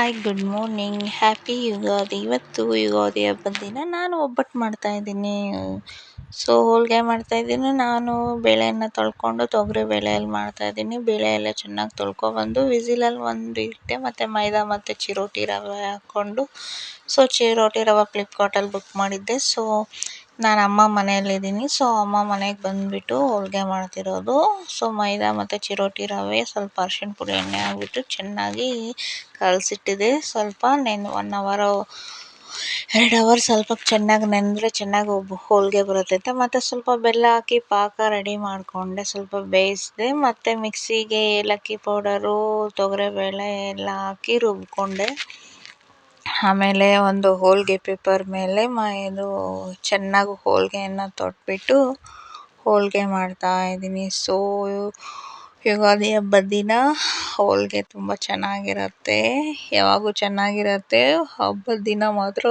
Hi good morning happy Ugadi ಇವತ್ತು ಯುಗಾದಿ ಹಬ್ಬದ ದಿನ. ನಾನು ಒಬ್ಬಟ್ಟು ಮಾಡ್ತಾಯಿದ್ದೀನಿ ಸೊ ಹೋಳಿಗೆ ಮಾಡ್ತಾಯಿದ್ದೀನಿ ನಾನು ಬೇಳೆಯನ್ನು ತೊಳ್ಕೊಂಡು ತೊಗರಿ ಬೇಳೆಯಲ್ಲಿ ಮಾಡ್ತಾಯಿದ್ದೀನಿ ಬೇಳೆ ಎಲ್ಲ ಚೆನ್ನಾಗಿ ತೊಳ್ಕೊಬಂದು ವಿಸಿಲಲ್ಲಿ ಒಂದು ಇಟ್ಟೆ ಮತ್ತು ಮೈದಾ ಮತ್ತು ಚಿರೋಟಿ ರವೆ ಹಾಕ್ಕೊಂಡು. ಸೊ ಚಿರೋಟಿ ರವೆ ಫ್ಲಿಪ್ಕಾರ್ಟಲ್ಲಿ ಬುಕ್ ಮಾಡಿದ್ದೆ. ಸೊ ನಾನು ಅಮ್ಮ ಮನೆಯಲ್ಲಿದ್ದೀನಿ. ಸೊ ಅಮ್ಮ ಮನೆಗೆ ಬಂದುಬಿಟ್ಟು ಹೋಳಿಗೆ ಮಾಡ್ತಿರೋದು. ಸೊ ಮೈದಾ ಮತ್ತು ಚಿರೋಟಿ ರವೆ, ಸ್ವಲ್ಪ ಅರ್ಶಿಣ ಪುಡಿ, ಎಣ್ಣೆ ಹಾಕ್ಬಿಟ್ಟು ಚೆನ್ನಾಗಿ ಕಲಸಿಟ್ಟಿದೆ. ಸ್ವಲ್ಪ ನೆನ್ ಒನ್ ಅವರು ಎರಡು ಅವರ್ ಸ್ವಲ್ಪ ಚೆನ್ನಾಗಿ ನೆನೆದ್ರೆ ಚೆನ್ನಾಗಿ ಒಬ್ಬ ಹೋಳಿಗೆ ಬರುತ್ತೆ ಅಂತ. ಮತ್ತು ಸ್ವಲ್ಪ ಬೆಲ್ಲ ಹಾಕಿ ಪಾಕ ರೆಡಿ ಮಾಡಿಕೊಂಡೆ. ಸ್ವಲ್ಪ ಬೇಯಿಸಿದೆ, ಮತ್ತು ಮಿಕ್ಸಿಗೆ ಏಲಕ್ಕಿ ಪೌಡರು, ತೊಗರಿಬೇಳೆ ಎಲ್ಲ ಹಾಕಿ ರುಬ್ಬಿಕೊಂಡೆ ಆಮೇಲೆ ಒಂದು ಹೋಳಿಗೆ ಪೇಪರ್ ಮೇಲೆ ಮ, ಇದು ಚೆನ್ನಾಗಿ ಹೋಳಿಗೆಯನ್ನು ತೊಟ್ಬಿಟ್ಟು ಹೋಳಿಗೆ ಮಾಡ್ತಾಯಿದ್ದೀನಿ ಸೊ ಯುಗಾದಿ ಹಬ್ಬದ ದಿನ ಹೋಳಿಗೆ ತುಂಬ ಚೆನ್ನಾಗಿರುತ್ತೆ. ಯಾವಾಗೂ ಚೆನ್ನಾಗಿರುತ್ತೆ. ಹಬ್ಬದ ದಿನ ಮಾತ್ರ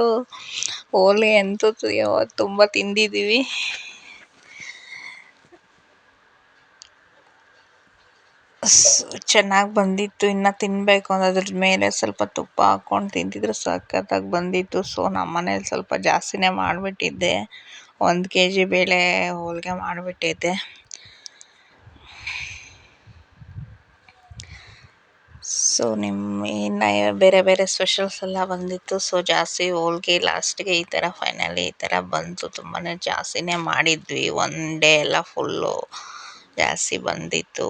ಹೋಳಿಗೆ ಅಂತೂ ತುಂಬ ತಿಂದಿದ್ದೀವಿ. ಚೆನ್ನಾಗಿ ಬಂದಿತ್ತು. ಇನ್ನು ತಿನ್ನಬೇಕು ಅದ್ರ ಮೇಲೆ ಸ್ವಲ್ಪ ತುಪ್ಪ ಹಾಕ್ಕೊಂಡು ತಿಂತಿದ್ರೆ. ಸಖತ್ತಾಗಿ ಬಂದಿತ್ತು. ಸೊ ನಮ್ಮ ಮನೇಲಿ ಸ್ವಲ್ಪ ಜಾಸ್ತಿನೇ ಮಾಡಿಬಿಟ್ಟಿದ್ದೆ. ಒಂದು ಕೆ ಜಿ ಬೇಳೆ ಹೋಳಿಗೆ ಮಾಡಿಬಿಟ್ಟಿದ್ದೆ. ಸೊ ನಿಮ್ಮ ಇನ್ನು ಬೇರೆ ಬೇರೆ ಸ್ಪೆಷಲ್ಸ್ ಎಲ್ಲ ಬಂದಿತ್ತು. ಸೊ, ಜಾಸ್ತಿ ಹೋಳಿಗೆ ಲಾಸ್ಟ್ಗೆ ಈ ಥರ ಫೈನಲಿ ಈ ಥರ ಬಂತು. ತುಂಬಾ ಜಾಸ್ತಿನೇ ಮಾಡಿದ್ವಿ. ಒನ್ ಡೇ ಎಲ್ಲ ಫುಲ್ಲು ಜಾಸ್ತಿ ಬಂದಿತ್ತು.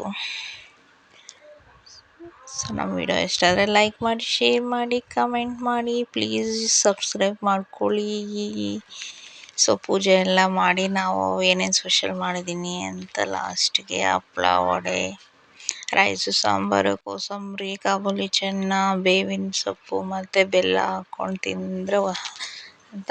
ಸೊ, ನಮ್ಮ ವಿಡಿಯೋ ಇಷ್ಟ ಆದರೆ ಲೈಕ್ ಮಾಡಿ ಶೇರ್ ಮಾಡಿ ಕಮೆಂಟ್ ಮಾಡಿ. ಪ್ಲೀಸ್ ಸಬ್ಸ್ಕ್ರೈಬ್ ಮಾಡ್ಕೊಳ್ಳಿ. ಸೊ ಪೂಜೆ ಎಲ್ಲ ಮಾಡಿ ನಾವು ಏನೇನು ಸ್ಪೆಷಲ್ ಮಾಡಿದ್ದೀನಿ ಅಂತ ಲಾಸ್ಟಿಗೆ ಹಪ್ಳ, ವಡೆ ರೈಸು ಸಾಂಬಾರು, ಕೋಸಂಬರಿ, ಕಾಬೂಲಿ, ಚೆನ್ನ, ಬೇವಿನ ಸೊಪ್ಪು ಮತ್ತು ಬೆಲ್ಲ ಹಾಕ್ಕೊಂಡು ತಿಂದರೆ ಅಂತ